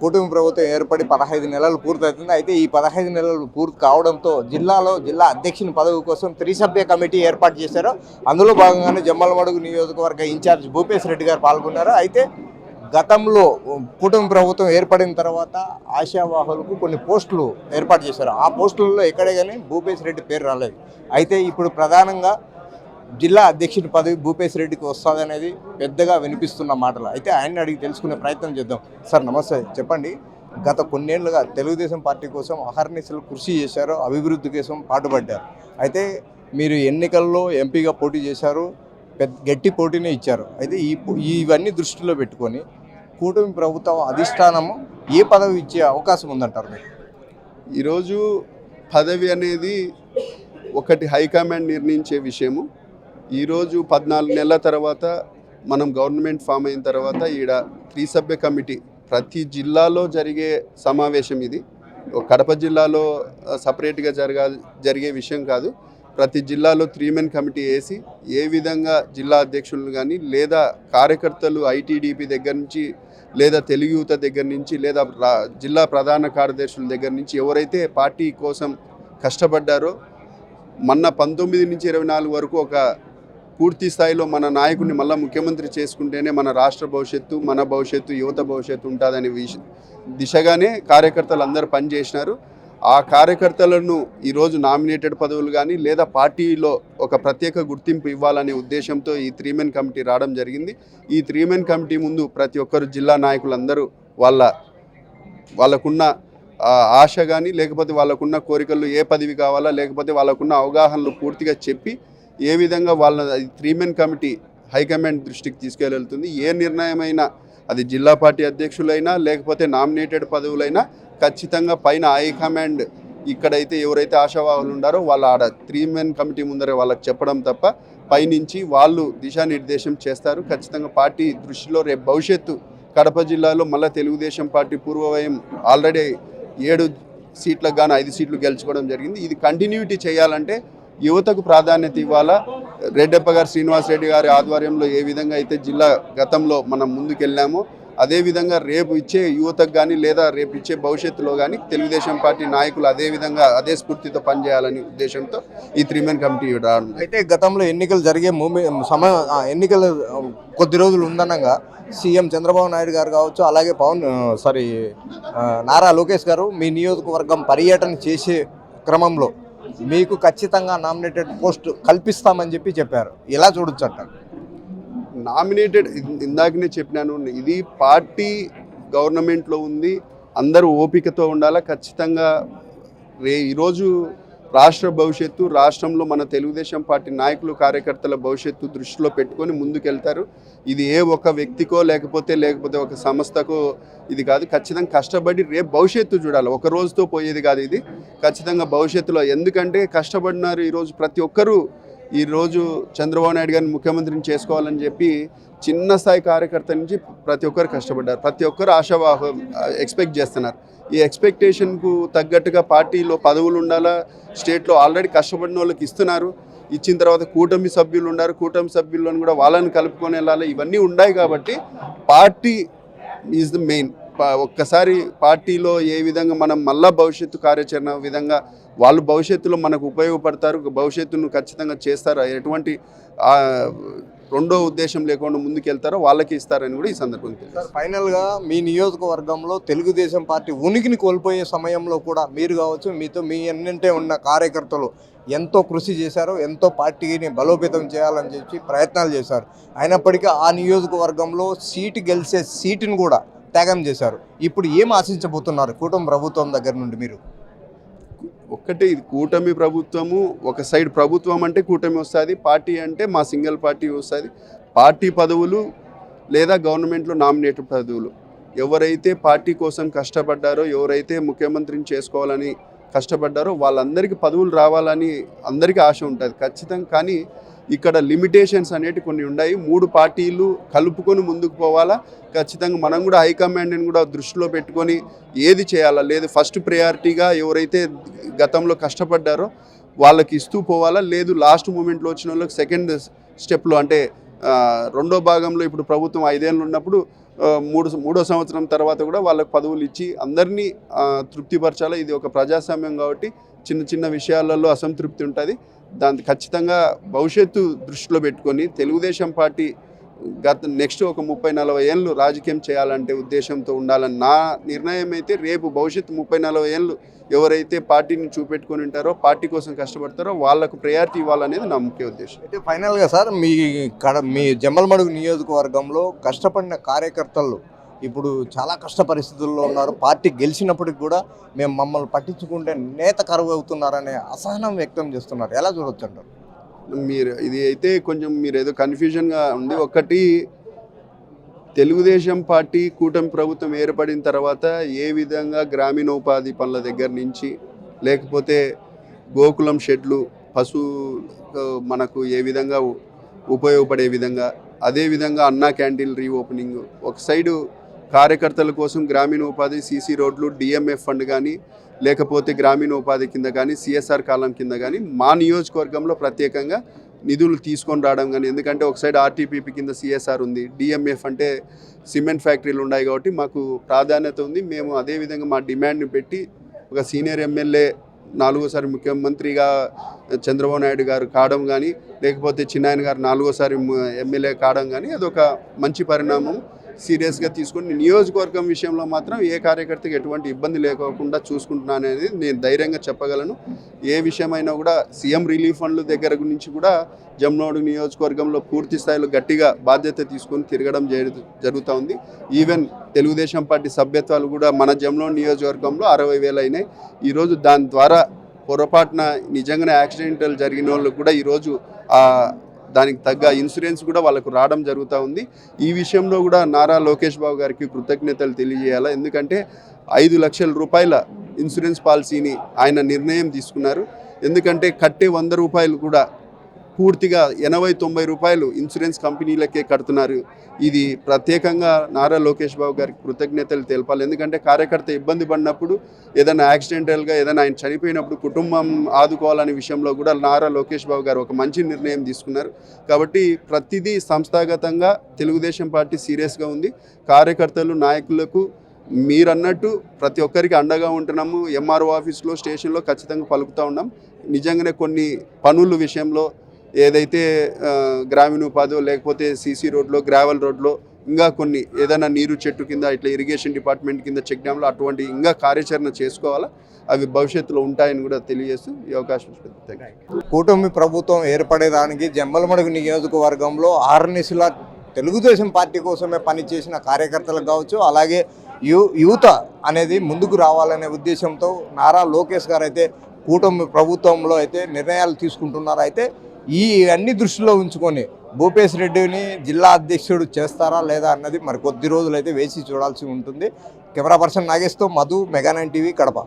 కూటమి ప్రభుత్వం ఏర్పడి పదహైదు నెలలు పూర్తవుతుంది. అయితే ఈ పదహైదు నెలలు పూర్తి కావడంతో జిల్లాలో జిల్లా అధ్యక్షుని పదవి కోసం త్రిసభ్య కమిటీ ఏర్పాటు చేశారు. అందులో భాగంగానే జమ్మలమడుగు నియోజకవర్గ ఇన్ఛార్జ్ భూపేశ్ రెడ్డి గారు పాల్గొన్నారు. అయితే గతంలో కూటమి ప్రభుత్వం ఏర్పడిన తర్వాత ఆశావాహులకు కొన్ని పోస్టులు ఏర్పాటు చేశారు. ఆ పోస్టులలో ఎక్కడే కానీ భూపేశ్ రెడ్డి పేరు రాలేదు. అయితే ఇప్పుడు ప్రధానంగా జిల్లా అధ్యక్షుడి పదవి భూపేశ్ రెడ్డికి వస్తుందనేది పెద్దగా వినిపిస్తున్న మాటలు. అయితే ఆయన్ని అడిగి తెలుసుకునే ప్రయత్నం చేద్దాం. సార్ నమస్తే. చెప్పండి. గత కొన్నేళ్ళుగా తెలుగుదేశం పార్టీ కోసం అహర్నిశలు కృషి చేశారు అభివృద్ధి కోసం పాటుపడ్డారు. అయితే మీరు ఎన్నికల్లో ఎంపీగా పోటీ చేశారు పెద్ద గట్టి పోటీనే ఇచ్చారు. అయితే ఈ ఇవన్నీ దృష్టిలో పెట్టుకొని కూటమి ప్రభుత్వం అధిష్టానము ఏ పదవి ఇచ్చే అవకాశం ఉందంటారు మీరు? ఈరోజు పదవి అనేది ఒకటి హైకమాండ్ నిర్ణయించే విషయము. ఈరోజు పద్నాలుగు నెలల తర్వాత మనం గవర్నమెంట్ ఫామ్ అయిన తర్వాత ఈడ త్రిసభ్య కమిటీ ప్రతి జిల్లాలో జరిగే సమావేశం ఇది. కడప జిల్లాలో సపరేట్గా జరగా జరిగే విషయం కాదు. ప్రతి జిల్లాలో త్రీ మెన్ కమిటీ వేసి ఏ విధంగా జిల్లా అధ్యక్షులను కానీ లేదా కార్యకర్తలు ఐటీడీపీ దగ్గర నుంచి లేదా తెలుగు యువత దగ్గర నుంచి లేదా జిల్లా ప్రధాన కార్యదర్శుల దగ్గర నుంచి ఎవరైతే పార్టీ కోసం కష్టపడ్డారో మొన్న పంతొమ్మిది నుంచి ఇరవై నాలుగు వరకు ఒక పూర్తి స్థాయిలో మన నాయకుడిని మళ్ళీ ముఖ్యమంత్రి చేసుకుంటేనే మన రాష్ట్ర భవిష్యత్తు మన భవిష్యత్తు యువత భవిష్యత్తు ఉంటుందనే విష దిశగానే కార్యకర్తలు అందరూ పనిచేసినారు. ఆ కార్యకర్తలను ఈరోజు నామినేటెడ్ పదవులు కానీ లేదా పార్టీలో ఒక ప్రత్యేక గుర్తింపు ఇవ్వాలనే ఉద్దేశంతో ఈ త్రీ మెన్ కమిటీ రావడం జరిగింది. ఈ త్రీ మెన్ కమిటీ ముందు ప్రతి ఒక్కరు జిల్లా నాయకులందరూ వాళ్ళ వాళ్ళకున్న ఆశ కానీ లేకపోతే వాళ్ళకున్న కోరికలు ఏ పదవి కావాలా లేకపోతే వాళ్ళకున్న అవగాహనలు పూర్తిగా చెప్పి ఏ విధంగా వాళ్ళ త్రీ మెన్ కమిటీ హైకమాండ్ దృష్టికి తీసుకెళ్తుంది ఏ నిర్ణయమైనా అది జిల్లా పార్టీ అధ్యక్షులైనా లేకపోతే నామినేటెడ్ పదవులైనా ఖచ్చితంగా పైన హైకమాండ్ ఇక్కడైతే ఎవరైతే ఆశావాహులు ఉండారో వాళ్ళ ఆడ త్రీ మెన్ కమిటీ ముందరే వాళ్ళకి చెప్పడం తప్ప పైనుంచి వాళ్ళు దిశానిర్దేశం చేస్తారు. ఖచ్చితంగా పార్టీ దృష్టిలో రేపు భవిష్యత్తు కడప జిల్లాలో మళ్ళీ తెలుగుదేశం పార్టీ పూర్వవయం ఆల్రెడీ ఏడు సీట్లకు గాను ఐదు సీట్లు గెలుచుకోవడం జరిగింది. ఇది కంటిన్యూటీ చేయాలంటే యువతకు ప్రాధాన్యత ఇవ్వాలా? రెడ్డప్ప గారు శ్రీనివాస్ రెడ్డి గారి ఆధ్వర్యంలో ఏ విధంగా అయితే జిల్లా గతంలో మనం ముందుకెళ్ళామో అదే విధంగా రేపు ఇచ్చే యువతకు కానీ లేదా రేపు ఇచ్చే భవిష్యత్తులో కానీ తెలుగుదేశం పార్టీ నాయకులు అదే విధంగా అదే స్ఫూర్తితో పనిచేయాలని ఉద్దేశంతో ఈ త్రీ మెన్ కమిటీ రావడం అయితే గతంలో ఎన్నికలు జరిగే మూమెంట్ సమయం ఎన్నికలు కొద్ది రోజులు ఉందనగా సీఎం చంద్రబాబు నాయుడు గారు కావచ్చు అలాగే పవన్ సారీ నారా లోకేష్ గారు మీ నియోజకవర్గం పర్యటన చేసే క్రమంలో మీకు ఖచ్చితంగా నామినేటెడ్ పోస్ట్ కల్పిస్తామని చెప్పి చెప్పారు. ఎలా చూడొచ్చు అంటారు నామినేటెడ్ ఇందాకనే చెప్పినాను ఇది పార్టీ గవర్నమెంట్లో ఉంది అందరూ ఓపికతో ఉండాలా ఖచ్చితంగా రే ఈరోజు రాష్ట్ర భవిష్యత్తు రాష్ట్రంలో మన తెలుగుదేశం పార్టీ నాయకులు కార్యకర్తల భవిష్యత్తు దృష్టిలో పెట్టుకొని ముందుకెళ్తారు. ఇది ఏ ఒక వ్యక్తికో లేకపోతే లేకపోతే ఒక సంస్థకో ఇది కాదు. ఖచ్చితంగా కష్టపడి రేపు భవిష్యత్తు చూడాలి. ఒక రోజుతో పోయేది కాదు ఇది. ఖచ్చితంగా భవిష్యత్తులో ఎందుకంటే కష్టపడినారు ఈరోజు ప్రతి ఒక్కరూ ఈరోజు చంద్రబాబు నాయుడు గారిని ముఖ్యమంత్రిని చేసుకోవాలని చెప్పి చిన్న స్థాయి కార్యకర్త నుంచి ప్రతి ఒక్కరు కష్టపడ్డారు. ప్రతి ఒక్కరు ఆశావాహ ఎక్స్పెక్ట్ చేస్తున్నారు. ఈ ఎక్స్పెక్టేషన్కు తగ్గట్టుగా పార్టీలో పదవులు ఉండాలా స్టేట్లో ఆల్రెడీ కష్టపడిన వాళ్ళకి ఇస్తున్నారు. ఇచ్చిన తర్వాత కూటమి సభ్యులు ఉన్నారు. కూటమి సభ్యులను కూడా వాళ్ళని కలుపుకొని వెళ్ళాలి. ఇవన్నీ ఉన్నాయి కాబట్టి పార్టీ ఈజ్ ద మెయిన్ ఒక్కసారి పార్టీలో ఏ విధంగా మనం మళ్ళా భవిష్యత్తు కార్యాచరణ విధంగా వాళ్ళు భవిష్యత్తులో మనకు ఉపయోగపడతారు భవిష్యత్తును ఖచ్చితంగా చేస్తారు ఎటువంటి రెండో ఉద్దేశం లేకుండా ముందుకెళ్తారో వాళ్ళకి ఇస్తారని కూడా ఈ సందర్భంగా ఫైనల్గా మీ నియోజకవర్గంలో తెలుగుదేశం పార్టీ ఉనికిని కోల్పోయే సమయంలో కూడా మీరు కావచ్చు మీతో మీ ఎన్నంటే ఉన్న కార్యకర్తలు ఎంతో కృషి చేశారు ఎంతో పార్టీని బలోపేతం చేయాలని చెప్పి ప్రయత్నాలు చేశారు. అయినప్పటికీ ఆ నియోజకవర్గంలో సీటు గెలిచే సీటును కూడా త్యాగం చేశారు. ఇప్పుడు ఏం ఆశించబోతున్నారు కుటుంబ ప్రభుత్వం దగ్గర నుండి మీరు? ఒక్కటే ఇది కూటమి ప్రభుత్వము ఒక సైడ్ ప్రభుత్వం అంటే కూటమి వస్తుంది పార్టీ అంటే మా సింగిల్ పార్టీ వస్తుంది. పార్టీ పదవులు లేదా గవర్నమెంట్లో నామినేటెడ్ పదవులు. ఎవరైతే పార్టీ కోసం కష్టపడ్డారో ఎవరైతే ముఖ్యమంత్రిని చేసుకోవాలని కష్టపడ్డారో వాళ్ళందరికీ పదవులు రావాలని అందరికీ ఆశ ఉంటుంది. ఖచ్చితంగా కానీ ఇక్కడ లిమిటేషన్స్ అనేవి కొన్ని ఉన్నాయి మూడు పార్టీలు కలుపుకొని ముందుకు పోవాలా? ఖచ్చితంగా మనం కూడా హైకమాండ్ని కూడా దృష్టిలో పెట్టుకొని ఏది చేయాలా? లేదు ఫస్ట్ ప్రయారిటీగా ఎవరైతే గతంలో కష్టపడ్డారో వాళ్ళకి ఇస్తూ పోవాలా? లేదు లాస్ట్ మూమెంట్లో వచ్చిన వాళ్ళకి సెకండ్ స్టెప్లో అంటే రెండో భాగంలో ఇప్పుడు ప్రభుత్వం ఐదేళ్ళు ఉన్నప్పుడు మూడు మూడో సంవత్సరం తర్వాత కూడా వాళ్ళకు పదవులు ఇచ్చి అందరినీ తృప్తిపరచాలి? ఇది ఒక ప్రజాస్వామ్యం కాబట్టి చిన్న చిన్న విషయాలలో అసంతృప్తి ఉంటుంది. దాన్ని ఖచ్చితంగా భవిష్యత్తు దృష్టిలో పెట్టుకొని తెలుగుదేశం పార్టీ గత నెక్స్ట్ ఒక ముప్పై నలభై ఏళ్ళు రాజకీయం చేయాలంటే ఉద్దేశంతో ఉండాలని నా నిర్ణయం అయితే రేపు భవిష్యత్తు ముప్పై నలభై ఏళ్ళు ఎవరైతే పార్టీని చూపెట్టుకుని ఉంటారో పార్టీ కోసం కష్టపడతారో వాళ్ళకు ప్రయారిటీ ఇవ్వాలనేది నా ముఖ్య ఉద్దేశం. అయితే ఫైనల్గా సార్ మీ కడ మీ జమ్మలమడుగు నియోజకవర్గంలో కష్టపడిన కార్యకర్తలు ఇప్పుడు చాలా కష్ట పరిస్థితుల్లో ఉన్నారు. పార్టీ గెలిచినప్పటికి కూడా మేము మమ్మల్ని పట్టించుకుంటే నేత కరువు అవుతున్నారనే అసహనం వ్యక్తం చేస్తున్నారు. ఎలా చూడొచ్చు అంటారు? మీరు ఇది అయితే కొంచెం మీరు ఏదో కన్ఫ్యూజన్గా ఉంది. ఒకటి తెలుగుదేశం పార్టీ కూటమి ప్రభుత్వం ఏర్పడిన తర్వాత ఏ విధంగా గ్రామీణోపాధి పనుల దగ్గర నుంచి లేకపోతే గోకులం షెడ్లు పశు మనకు ఏ విధంగా ఉపయోగపడే విధంగా అదే విధంగా అన్నా క్యాంటీన్ రీఓపెనింగ్ ఒక సైడు కార్యకర్తల కోసం గ్రామీణ ఉపాధి సీసీ రోడ్లు డిఎంఎఫ్ ఫండ్ కానీ లేకపోతే గ్రామీణ ఉపాధి కింద కానీ సిఎస్ఆర్ కాలం కింద కానీ మా నియోజకవర్గంలో ప్రత్యేకంగా నిధులు తీసుకొని రావడం కానీ ఎందుకంటే ఒక సైడ్ ఆర్టీపీపీ కింద సిఎస్ఆర్ ఉంది డిఎంఎఫ్ అంటే సిమెంట్ ఫ్యాక్టరీలు ఉన్నాయి కాబట్టి మాకు ప్రాధాన్యత ఉంది. మేము అదే విధంగా మా డిమాండ్ని పెట్టి ఒక సీనియర్ ఎమ్మెల్యే నాలుగోసారి ముఖ్యమంత్రిగా చంద్రబాబు నాయుడు గారు కావడం కానీ లేకపోతే చిన్నాయన గారు నాలుగోసారి ఎమ్మెల్యే కావడం కానీ అదొక మంచి పరిణామం. సీరియస్గా తీసుకుని నియోజకవర్గం విషయంలో మాత్రం ఏ కార్యకర్తకి ఎటువంటి ఇబ్బంది లేకోకుండా చూసుకుంటున్నాను అనేది నేను ధైర్యంగా చెప్పగలను. ఏ విషయమైనా కూడా సీఎం రిలీఫ్ ఫండ్ల దగ్గర నుంచి కూడా జమ్నోడు నియోజకవర్గంలో పూర్తి స్థాయిలో గట్టిగా బాధ్యత తీసుకొని తిరగడం జరుగుతూ ఉంది. ఈవెన్ తెలుగుదేశం పార్టీ సభ్యత్వాలు కూడా మన జమ్నోడు నియోజకవర్గంలో అరవై వేలు అయినాయి. ఈరోజు దాని ద్వారా పొరపాటున నిజంగానే యాక్సిడెంటల్ జరిగిన వాళ్ళకు కూడా ఈరోజు ఆ దానికి తగ్గ ఇన్సూరెన్స్ కూడా వాళ్ళకు రావడం జరుగుతూ ఉంది. ఈ విషయంలో కూడా నారా లోకేష్ బాబు గారికి కృతజ్ఞతలు తెలియజేయాలి? ఎందుకంటే ఐదు లక్షల రూపాయల ఇన్సూరెన్స్ పాలసీని ఆయన నిర్ణయం తీసుకున్నారు. ఎందుకంటే కట్టే వంద రూపాయలు కూడా పూర్తిగా ఎనభై తొంభై రూపాయలు ఇన్సూరెన్స్ కంపెనీలకే కడుతున్నారు. ఇది ప్రత్యేకంగా నారా లోకేష్ బాబు గారికి కృతజ్ఞతలు తెలపాలి. ఎందుకంటే కార్యకర్త ఇబ్బంది పడినప్పుడు ఏదైనా యాక్సిడెంటల్గా ఏదైనా ఆయన చనిపోయినప్పుడు కుటుంబం ఆదుకోవాలనే విషయంలో కూడా నారా లోకేష్ బాబు గారు ఒక మంచి నిర్ణయం తీసుకున్నారు. కాబట్టి ప్రతిదీ సంస్థాగతంగా తెలుగుదేశం పార్టీ సీరియస్గా ఉంది. కార్యకర్తలు నాయకులకు మీరన్నట్టు ప్రతి ఒక్కరికి అండగా ఉంటున్నాము. ఎంఆర్ఓ ఆఫీస్లో స్టేషన్లో ఖచ్చితంగా పలుకుతూ ఉన్నాం. నిజంగానే కొన్ని పనుల విషయంలో ఏదైతే గ్రామీణ ఉపాధి లేకపోతే సీసీ రోడ్లో గ్రావెల్ రోడ్లో ఇంకా కొన్ని ఏదైనా నీరు చెట్టు కింద ఇట్లా ఇరిగేషన్ డిపార్ట్మెంట్ కింద చెక్ డ్యామ్లో అటువంటి ఇంకా కార్యాచరణ చేసుకోవాలా? అవి భవిష్యత్తులో ఉంటాయని కూడా తెలియజేస్తూ ఈ అవకాశం కూటమి ప్రభుత్వం ఏర్పడేదానికి జమ్మలమడుగు నియోజకవర్గంలో ఆర్నిసుల తెలుగుదేశం పార్టీ కోసమే పనిచేసిన కార్యకర్తలకు కావచ్చు అలాగే యు యువత అనేది ముందుకు రావాలనే ఉద్దేశంతో నారా లోకేష్ గారు అయితే కూటమి ప్రభుత్వంలో అయితే నిర్ణయాలు తీసుకుంటున్నారు. అయితే ఈ అన్ని దృష్టిలో ఉంచుకొని భూపేశ్ రెడ్డిని జిల్లా అధ్యక్షుడు చేస్తారా లేదా అన్నది మరి కొద్ది రోజులైతే వేసి వేచి చూడాల్సి ఉంటుంది. Camera person నాగేష్తో Madhu mega nine TV Kadapa.